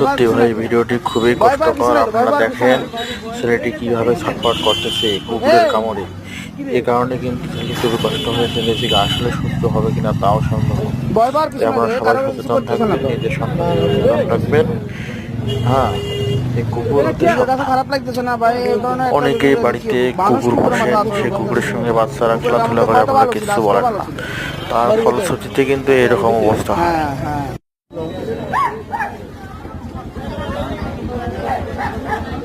সত্যি ভাই, ভিডিওটি খুবই কষ্টকর। আপনারা দেখেন ছেলেটি কীভাবে ছটফট করতেছে, কুকুরের কামড়ে। এই কারণে কিন্তু ছেলেটি খুবই কষ্ট হয়েছে যে আসলে সুস্থ হবে কিনা তাও সম্ভব আপনারা সবাই সচেতন থাকবেন। নিজের সন্তানের সচেতন থাকবেন। হ্যাঁ অনেকেই বাড়িতে কুকুর মতো সেই কুকুরের সঙ্গে বাচ্চারা খেলাধুলা করে আপনারা কিছু বলেন না। তার ফলশ্রুতিতে কিন্তু এরকম অবস্থা হয়। হ্যাঁ হ্যাঁ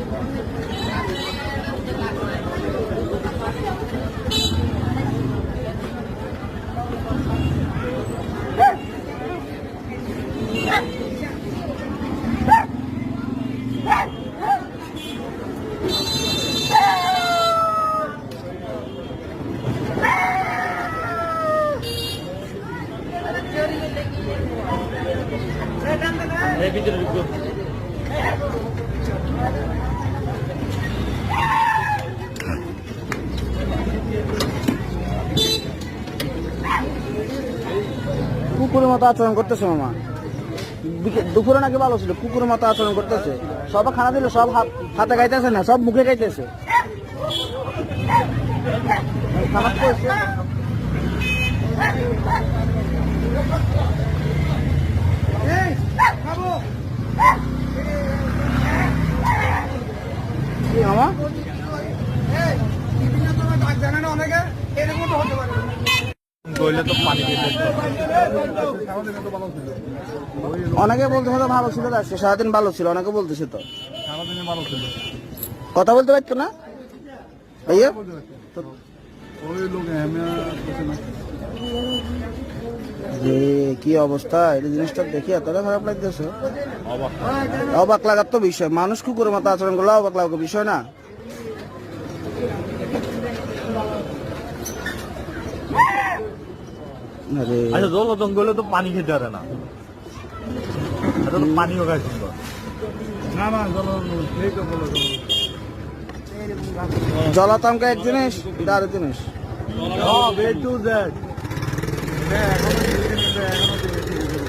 কুকুরের মতো আচরণ করতেছে মামা। দুপুরে নাকি ভালো ছিল, কুকুরের মতো আচরণ করতেছে। সব খানা দিলে, সব হাত- গাইতেছে না, সব মুখে খারাপ করেছে। কি মামা অনেকে বলতে হয়তো ভালো ছিল আজকে সারাদিন ভালো ছিল অনেকে বলতেছে তো। কথা বলতে পারতো না? ভাইয়া? কি অবস্থা এই জিনিসটা দেখি এতটা খারাপ লাগতেছে। অবাক লাগার তো বিষয়। মানুষ কুকুরের মতো আচরণ করলে অবাক লাগার বিষয় না। আচ্ছা জল জঙ্গলে তো পানি খেতে পারে না। এটা তো পানিও খায় সুন্দর। না না জলাতঙ্ক এক জিনিস এটা আরেক জিনিস। জেড